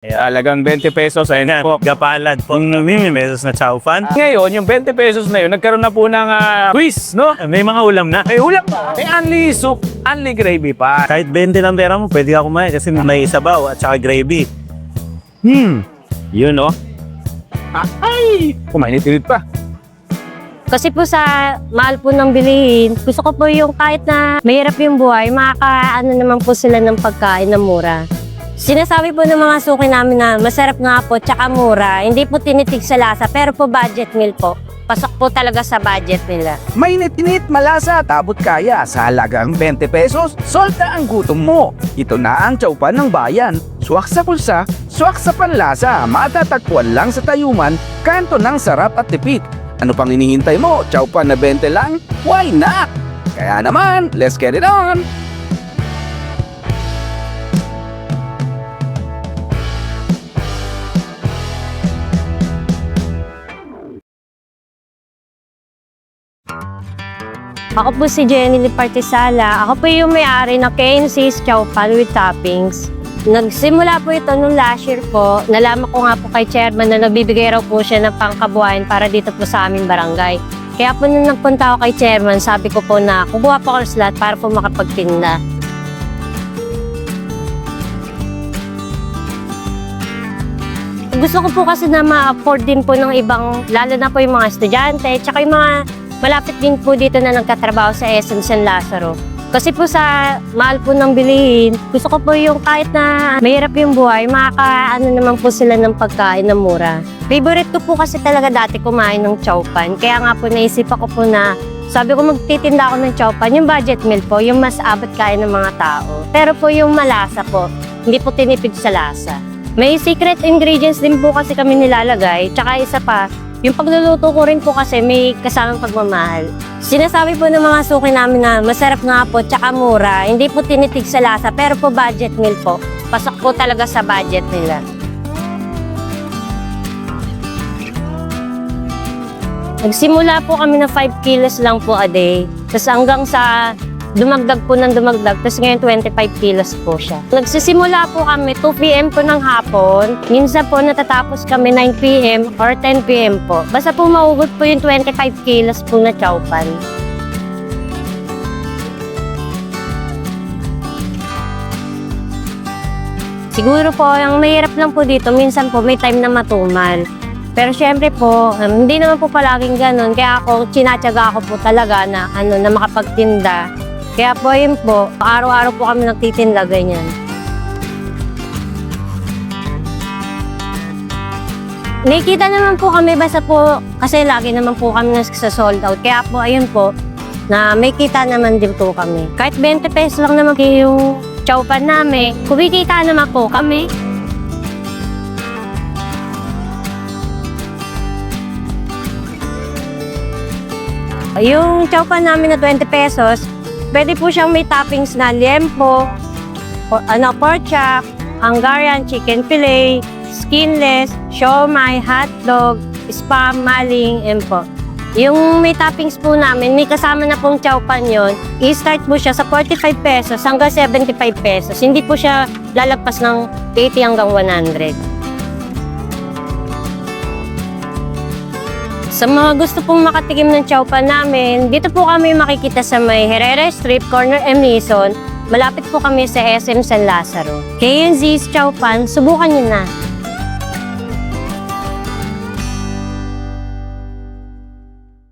Eh, Alagang 20 pesos, ayun na po, gapalad po. Yung mimi pesos na chow fan. Ngayon, yung 20 pesos na yun, nagkaroon na po ng ah, quiz, no? May mga ulam na. May ulam na. May only soup, only gravy pa. Kahit 20 lang pera mo, pwede ka kumain kasi may sabaw at saka gravy. Hmm, yun oh. Ay! Kumainit-init pa. Kasi po sa mahal po ng bilihin, gusto ko po yung kahit na mahirap yung buhay, makakaano naman po sila ng pagkain na mura. Sinasabi po ng mga suki namin na masarap nga po, tsaka mura. Hindi po tinitig sa lasa, pero po budget meal po. Pasok po talaga sa budget nila. Mainit-init, malasa, tabot kaya sa halagang 20 pesos, solta ang gutom mo. Ito na ang chowpan ng bayan. Swak sa kulsa, swak sa panlasa, matatagpuan lang sa tayuman, kanto ng sarap at tipid. Ano pang inihintay mo? Chowpan na 20 lang? Why not? Kaya naman, let's get it on! Ako po si Jenny Lipartisala. Ako po yung may-ari ng KNC's Chow Pan with Toppings. Nagsimula po ito nung last year po. Nalaman ko nga po kay chairman na nagbibigay raw po siya ng pangkabuhayan para dito po sa aming barangay. Kaya po nung nagpunta ako kay chairman, sabi ko po na kukuha po ako ng slot para po makapagtinda. Gusto ko po kasi na ma-afford din po ng ibang, lalo na po yung mga estudyante, tsaka yung mga malapit din po dito na nagkatrabaho sa SM San Lazaro. Kasi po sa mahal po ng bilihin, gusto ko po yung kahit na mahirap yung buhay, makakaano naman po sila ng pagkain na mura. Favorite ko po kasi talaga dati kumain ng chowpan. Kaya nga po naisip ako po na sabi ko magtitinda ako ng chowpan, yung budget meal po, yung mas abot kaya ng mga tao. Pero po yung malasa po, hindi po tinipid sa lasa. May secret ingredients din po kasi kami nilalagay. Tsaka isa pa, yung pagluluto ko rin po kasi may kasamang pagmamahal. Sinasabi po ng mga suki namin na masarap nga po, tsaka mura. Hindi po tinitig sa lasa, pero po budget meal po. Pasok po talaga sa budget nila. Nagsimula po kami na 5 kilos lang po a day. Tapos hanggang sa dumagdag po ng dumagdag. Tapos ngayon 25 kilos po siya. Nagsisimula po kami 2 p.m. po ng hapon. Minsan po natatapos kami 9 p.m. or 10 p.m. po. Basta po maugot po yung 25 kilos po na chowpan. Siguro po, ang mahirap lang po dito, minsan po may time na matumal. Pero syempre po, um, hindi naman po palaging ganun. Kaya ako, chinatsaga ako po talaga na, ano, na makapagtinda. Kaya po, yun po, araw-araw po kami nagtitinda ganyan. Nakikita naman po kami basta po, kasi lagi naman po kami nasa sold out. Kaya po, ayun po, na may kita naman din po kami. Kahit 20 pesos lang naman yung chowpan namin, kumikita naman po kami. Yung chowpan namin na 20 pesos, pwede po siyang may toppings na liempo, o- ano, pork chop, Hungarian chicken fillet, skinless, siomai, hotdog, spam, maling, and po. Yung may toppings po namin, may kasama na pong chowpan yon. I-start po siya sa 45 pesos hanggang 75 pesos. Hindi po siya lalagpas ng 80 hanggang 100. Sa mga gusto pong makatikim ng chowpan namin, dito po kami makikita sa may Herrera Strip, Corner M. Nison. Malapit po kami sa SM San Lazaro. KNZ's Chowpan, subukan niyo na.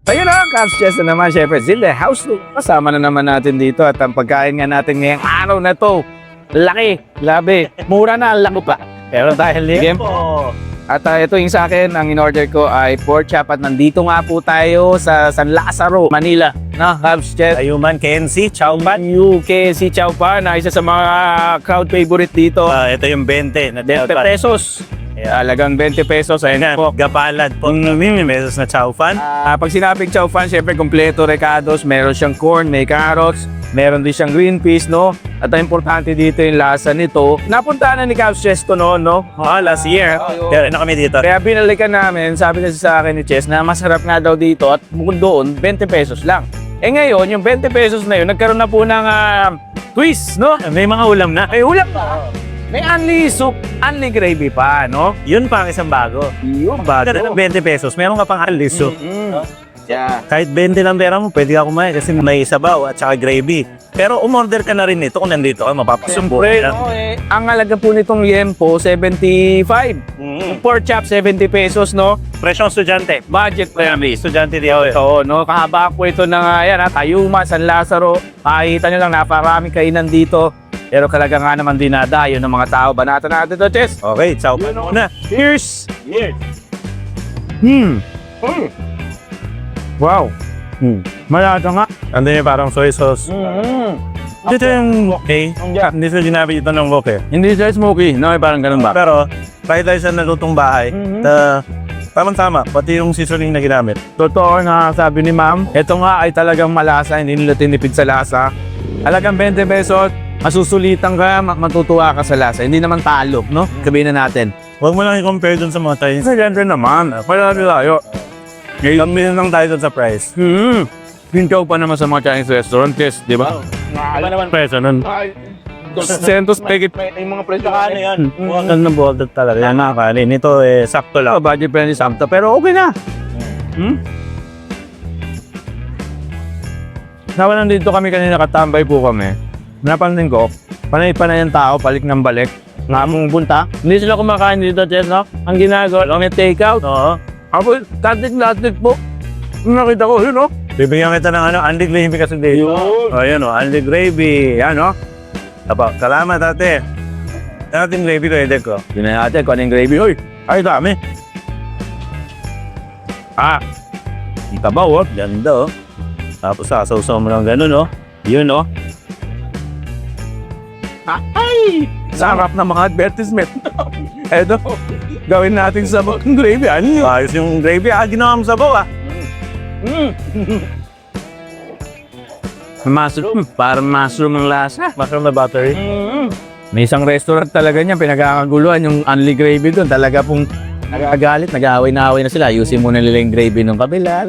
Ayun na, Caps Chess na naman, syempre, Zilde House Loop. Kasama na naman natin dito at ang pagkain nga natin ngayong araw na to. Laki, grabe, mura na, ang laki pa. Pero dahil liempo. At uh, ito yung sa akin, ang in-order ko ay pork chop at nandito nga po tayo sa San Lazaro, Manila. Na, Caps Chess. Ayuman, KNC, Chowpan. Yung KNC Chowpan na isa sa mga crowd favorite dito. Ah, ito yung 20 na 20 pesos. Eh, Alagang 20 pesos, ayun na po. Gapalad po. Yung mimi pesos na chow fan. Ah, pag sinabing chow fan, syempre kompleto recados, meron siyang corn, may carrots, meron din siyang green peas, no? At ang importante dito yung lasa nito. Napunta na ni Caps Chess to noon, no? Oh, last year. Pero na kami dito. Kaya binalikan namin, sabi kasi sa akin ni Chess na masarap nga daw dito at bukod doon, 20 pesos lang. Eh ngayon, yung 20 pesos na yun, nagkaroon na po ng ah, twist, no? May mga ulam na. May ulam pa. May only soup, only gravy pa, no? Yun pa ang isang bago. Yung Kada ng 20 pesos, meron ka pang aliso. Yeah. Kahit 20 lang pera mo, pwede ka kumain kasi may sabaw at saka gravy. Pero umorder ka na rin nito kung nandito ka, mapapasumbo. Siyempre, no, eh, ang halaga po nitong yempo, 75. Mm. Pork chop, 70 pesos, no? Presyong estudyante. Budget friendly. Estudyante di ako eh. Oo, no? Kahaba po ito ng uh, yan, ha? Tayuma, San Lazaro. Makikita nyo lang, napakarami kainan dito. Pero talaga nga naman dinadayo ng mga tao. Banatan natin to, Chess. Okay, chow pan muna. Cheers! Yes. Hmm. Wow. Hmm. Malasa nga. Andun yung parang soy sauce. Mm-hmm. Dito yung okay. Hindi sa ginabi ito ng wok eh. Hindi siya smoky. No, parang ganun ba? Pero, kahit tayo sa nalutong bahay, Mhm. ta, tamang-tama, pati yung seasoning na ginamit. Totoo na sabi ni ma'am, ito nga ay talagang malasa, hindi nila tinipid sa lasa. Halagang 20 pesos, masusulitan ka, ma- matutuwa ka sa lasa. Hindi naman talo, no? Sabihin na natin. Huwag mo lang i-compare dun sa mga Chinese. Kasi syempre naman, pala tayo. Ngayon lang tayo dun sa price. Hmm. Pinchaw pa naman sa mga Chinese restaurants, di ba? Iba naman presyo nun. Centos pegit. Yung mga presyo ka ano yan. Buwag na buwag talaga. Yan nakakain. Ito eh, sakto lang. Oh, budget friendly samta, pero okay na. Hmm? Nawalan dito kami kanina katambay po kami. Napansin ko, panay-panay ang tao, balik ng balik. Nga mong punta. Hindi sila kumakain dito, Chess, no? Ang ginagawa, lang may take out. Oo. Ako, tatik-latik po. Nakita ko, yun, no? Bibigyan kita ng ano, Andy Gravy kasi dito. Yun. Oh, yan o, Andy Gravy. Yan o. Apo, salamat ate. Yan ating gravy ko, edek ko. Yun na natin, kung ano yung gravy. Uy, Ay, dami. ah, ang tabaw, oh. Ganda oh. Tapos sasaw-saw mo lang ganun oh. Yun, no? Ay! Sarap na mga advertisement. Eto, gawin natin sa mga gravy. Ano yun? Ayos yung gravy ah, ginawa mo sabaw ah. Mushroom, parang mushroom ang lasa. Mushroom na battery. May isang restaurant talaga niya, pinagkakaguluhan yung only gravy doon. Talaga pong nagagalit, nag-aaway na away na sila. Ayusin muna nila yung gravy ng kabila.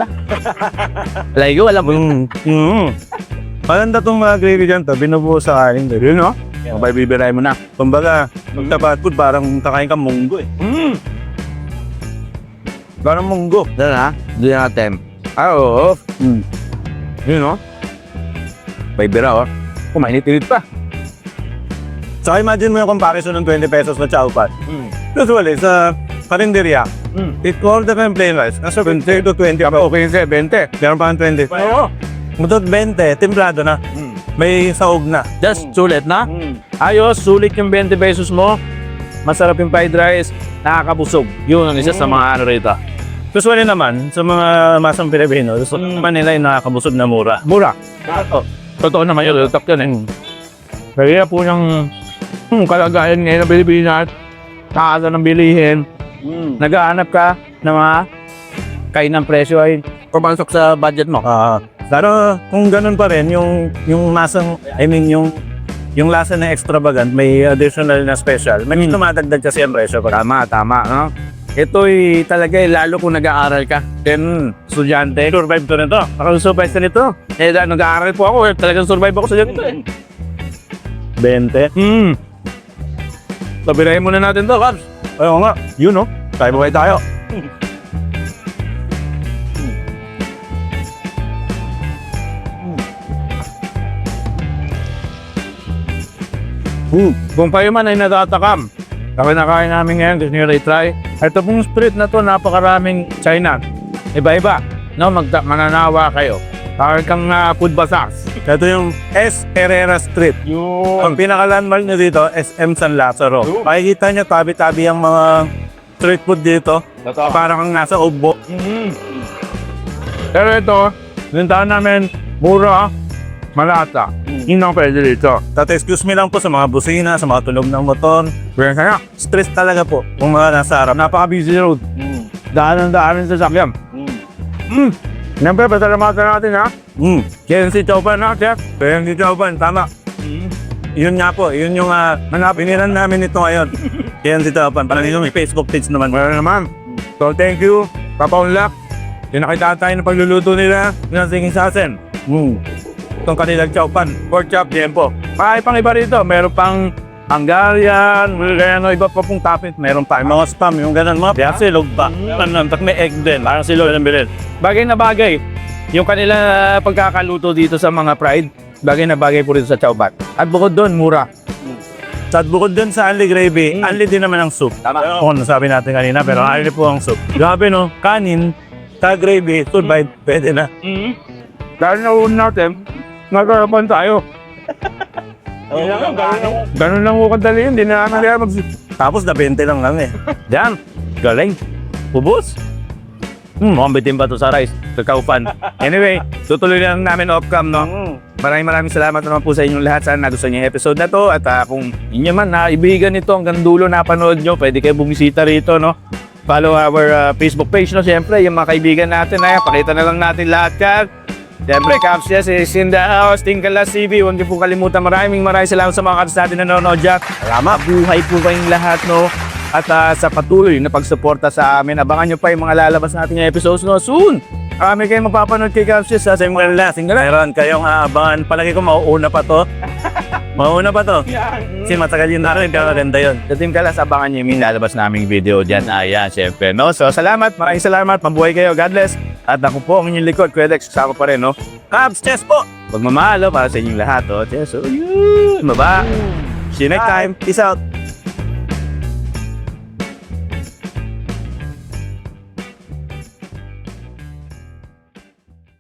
Like, alam mo yung... Mm. Mm. Maganda tong mga gravy dyan to, binubuo sa kanin. Yun, no? Mabay bibiray mo na. Kumbaga, magtapat food, parang kakain ka munggo eh. Mm. Parang munggo. Doon ha? Doon natin. Ah, oo. Mm. Yun, no? May bira, oh. Kumainit-init pa. So imagine mo yung comparison ng 20 pesos na chow pan. Usually, sa karinderya, Mm. it all the time plain rice. Nasa 20 to 20 pa. Okay, sir, 20. Meron pa ang 20. Oo. Mutot 20, timplado na. May saog na. Just sulit na. Ayos, sulit yung 20 pesos mo. Masarap yung fried rice. Nakakabusog. Yun ang isa sa mga ano rito. Usually naman, sa mga masang Pilipino, gusto naman nila yung nakakabusog na mura. Mura. Oh, totoo naman yun. Top yun eh. Kaya po yung hmm, kalagayan ngayon ng Pilipinas, taas ng bilihin, naghahanap ka ng mga kainang presyo ay pumasok sa budget mo. Ah, pero kung ganun pa rin, yung, yung masang, I mean, yung yung lasa na extravagant, may additional na special. May Mm. tumatagdag kasi ang presyo. Tama, tama. No? Ito'y talaga eh, lalo kung nag-aaral ka. Then, estudyante. survive to nito. Nakasurvive ka nito. Eh, dahil nag-aaral po ako, eh, talagang survive ako sa ganito eh. 20. Hmm. Sabirahin muna natin to, Kabs. Ayaw nga, yun no. Tayo buhay tayo. Hmm. Kung kayo man ay natatakam, sa kinakain namin ngayon, gusto nyo i-try. Ito pong street na to, napakaraming China. Iba-iba. No, magda- mananawa kayo. Parang kang uh, food bazaars. Ito yung S. Herrera Street. Ang pinaka-landmark nyo dito, SM San Lazaro. Makikita nyo, tabi-tabi ang mga street food dito. Parang kang nasa Ugbo. Pero ito, nintahan namin, mura, malata. Yun pwede dito. At excuse me lang po sa mga busina, sa mga tunog ng motor. Kaya kaya, Stress talaga po kung mga nasa harap. napaka-busy road. Daan ang daan sa sakyan. Mm. Siyempre, pasalamatan natin ha. Mm. Yan si Chopan ha, Chef. Kaya hindi Chaupan, tama. Yun nga po, yun yung uh, pinilan namin ito ngayon. Kaya si Chaupan, parang yung may Facebook page naman. Wala naman. So, thank you, Papa Unlak. Yung nakita tayo ng pagluluto nila, ng singing sasen. Mm. Itong kanilang Chaupan, pork chop, tiempo. May pang iba rito, meron pang Hungarian, ano, iba pa pong topping. Meron pa mga spam, yung ganun, mga kaya silog pa. Ano, tak may egg din, parang silog ng bilid. Bagay na bagay. Yung kanila pagkakaluto dito sa mga fried, bagay na bagay po rito sa chowbat. At bukod doon, mura. At bukod dun sa only gravy, only din naman ang soup. Tama. Oo, nasabi natin kanina, pero only po ang soup. Grabe no, kanin, ta gravy, survive, pwede na. Dahil na natin, nagkarapan tayo. Ganun lang ko kadali yun, hindi na namin mag... Tapos na 20 lang lang eh. Yan, galing. Ubus. Hmm, mukhang bitin pa to sa rice. Kakaupan. Anyway, tutuloy lang namin off-cam, no? Maraming maraming salamat naman po sa inyong lahat. Sana nagustuhan niyo yung episode na to. At ah, kung inyo man naibigan ito hanggang dulo napanood nyo, pwede kayo bumisita rito, no? Follow our ah, Facebook page, no? Siyempre, yung mga kaibigan natin, ay, pakita na lang natin lahat yan. Siyempre, Caps yes, is in the house, Tingkala CV. Huwag niyo po kalimutan. Maraming maraming salamat sa mga katas natin na nanonood dyan. Salamat, buhay po kayong lahat, no? At ah, sa patuloy na pagsuporta sa amin, abangan nyo pa yung mga lalabas nating episodes, no? Soon! Marami kayong mapapanood kay Caps yes? Sa mga last, Meron kayong aabangan, palagi ko mauuna pa to. Mauuna pa to. Kasi matagal yun natin, pero maganda yun. Sa Team Kalas, abangan nyo yung lalabas naming video dyan. Ayan, syempre, no? So, salamat, maraming salamat, mabuhay kayo, God bless. At ako po, ang inyong likod, Kuya Dex, kasama pa rin, no? Cubs, chess po! Pagmamahal, oh, para sa inyong lahat, oh. Yes, so, yun, baba. See you next time. Peace out.